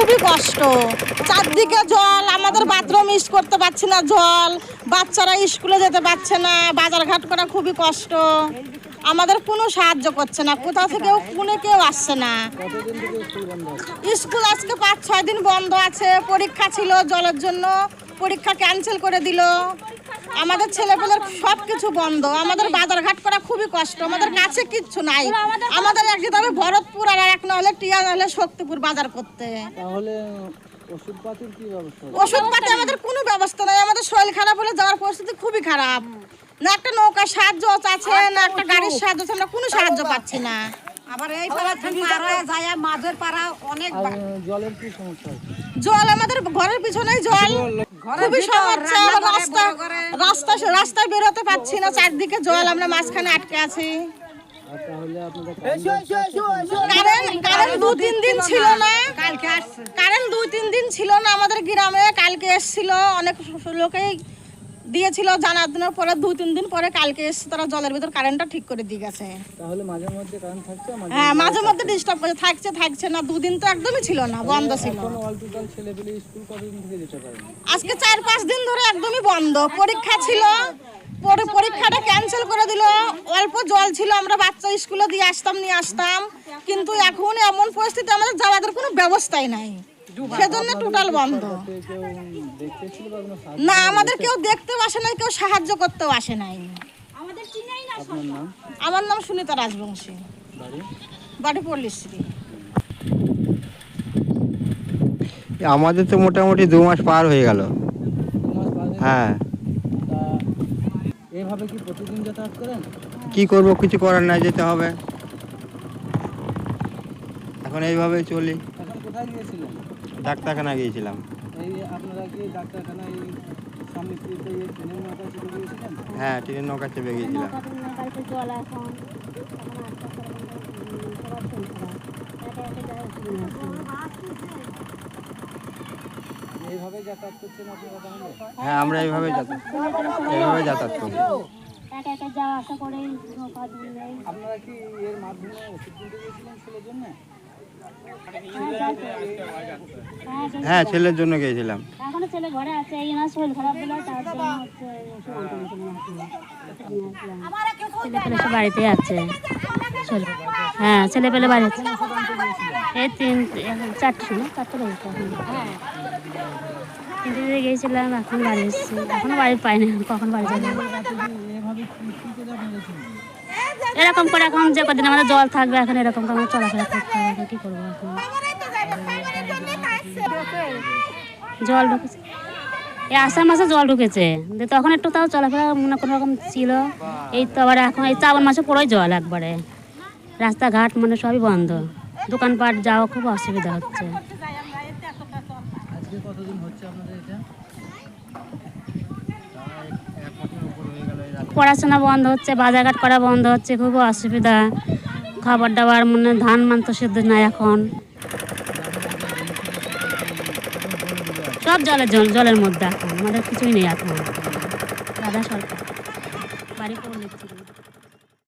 খুবই কষ্ট। চারদিকে জল, আমাদের বাথরুম ইউজ করতে পারছি না জল, বাচ্চারা স্কুলে যেতে পারছে না বাজারঘাট করা খুবই কষ্ট। আমাদের কোনো সাহায্য করছে না কোথা থেকেও কোনো কেউ আসছে না। স্কুল আজকে পাঁচ, ছয় দিন বন্ধ আছে, পরীক্ষা ছিল জলের জন্য, পরীক্ষা ক্যান্সেল করে দিল। আমাদের ছেলেপেলের সব কিছু বন্ধ। আমাদের বাজারঘাট করা খুবই কষ্ট। আমাদের কাছে কিচ্ছু নাই। আমাদের এক যেতে হবে ভরতপুর আর এক না হলে টিয়া না হলে শক্তিপুর বাজার করতে। তাহলে ওষুধপাতির কি ব্যবস্থা? ওষুধ পাতি আমাদের কোনো ব্যবস্থা নাই। আমাদের শরীর খারাপ হলে যাওয়ার পরিস্থিতি খুবই খারাপ। না একটা নৌকার সাহায্য আছে না একটা গাড়ির সাহায্য আছে আমরা কোনো সাহায্য পাচ্ছি না। আবার এই পাড়া থেকে পার যায় মাঝের পাড়া অনেক জলের কি সমস্যা? জল আমাদের ঘরের পিছনেই জল খুবই সমস্যা রাস্তা রাস্তা রাস্তায় বেরোতে পারছি না চারদিকে জল আমরা মাঝখানে আটকে আছি। কারেন্ট দু তিন দিন ছিল না। কারেন্ট দুই তিন দিন ছিল না আমাদের গ্রামে কালকে এসছিল। অনেক লোকেই দিয়েছিল জানার দিনের পরে দুই তিন দিন পরে কালকে এসছে তারা জলের ভিতর কারেন্টটা ঠিক করে দিয়ে গেছে। তাহলে মাঝে মধ্যে কারেন্ট থাকছে হ্যাঁ মাঝে মধ্যে ডিস্টার্ব করে থাকছে থাকছে না দুদিন তো একদমই ছিল না বন্ধ ছিল। স্কুল কতদিন থেকে যেতে পারে আজকে চার পাঁচ দিন ধরে একদমই বন্ধ পরীক্ষা ছিল পরে পরীক্ষাটা ক্যান্সেল করে দিল অল্প জল ছিল আমরা বাচ্চা স্কুলে দিয়ে আসতাম নিয়ে আসতাম কিন্তু এখন এমন পরিস্থিতি আমাদের যাওয়াদের কোনো ব্যবস্থাই নাই। সেজন্য টোটাল বন্ধ। না আমাদের কেউ দেখতেও আসে নাই কেউ সাহায্য করতেও আসে নাই। আমার নাম সুনিতা রাজবংশী। বাড়ি? বাড়ি পল্লীশ্রী। আমাদের তো মোটামুটি দু মাস পার হয়ে গেল। হ্যাঁ তা এইভাবে কি প্রতিদিন যাতায়াত করেন? কি করব কিছু করার নাই যেতে হবে। এখন এইভাবেই চলি। এখন কোথায় গিয়েছিলেন? ডাক্তারখানা গিয়েছিলাম। এই আপনারা কি ডাক্তারখানায় হ্যাঁ ট্রেনের নৌকা চেপে গিয়েছিলাম। হ্যাঁ আমরা এইভাবে যাতায়াত এইভাবে যাতায়াত করি। আপনারা কি এর মাধ্যমে ওষুধ কিনতে গিয়েছিলেন ছেলের জন্য? হ্যাঁ ছেলের জন্য গিয়েছিলাম। এখনও ছেলে ঘরে আছে এই না শরীর খারাপ হলো তার জন্য সব বাড়িতে আছে হ্যাঁ ছেলে পেলে বাড়ি আছে এই তিন চারটে সময় চারটে তিনটে দিকে গিয়েছিলাম এখন বাড়ি এসেছি। এখনও বাড়ি পাইনি কখন বাড়ি যাবে? এরকম করে এখন যে কদিন আমাদের জল থাকবে এখন এরকম করে আমাদের চলাফেরা করতে হবে কি করব এখন? জল ঢুকেছে। এই আষাঢ় মাসে জল ঢুকেছে। তখন একটু তাও চলাফেরা মনে কোনো রকম ছিল। এই তো আবার এখন এই শ্রাবণ মাসে পুরোই জল একবারে। রাস্তাঘাট মানে সবই বন্ধ। দোকানপাট যাওয়া খুব অসুবিধা হচ্ছে। পড়াশোনা বন্ধ হচ্ছে বাজারঘাট করা বন্ধ হচ্ছে খুব অসুবিধা। খাবার দাবার মানে ধান মান তো সিদ্ধ নাই এখন। সব জলের জল জলের মধ্যে আমাদের কিছুই নেই এখন। দাদা সরকার। বাড়ি নিচ্ছিল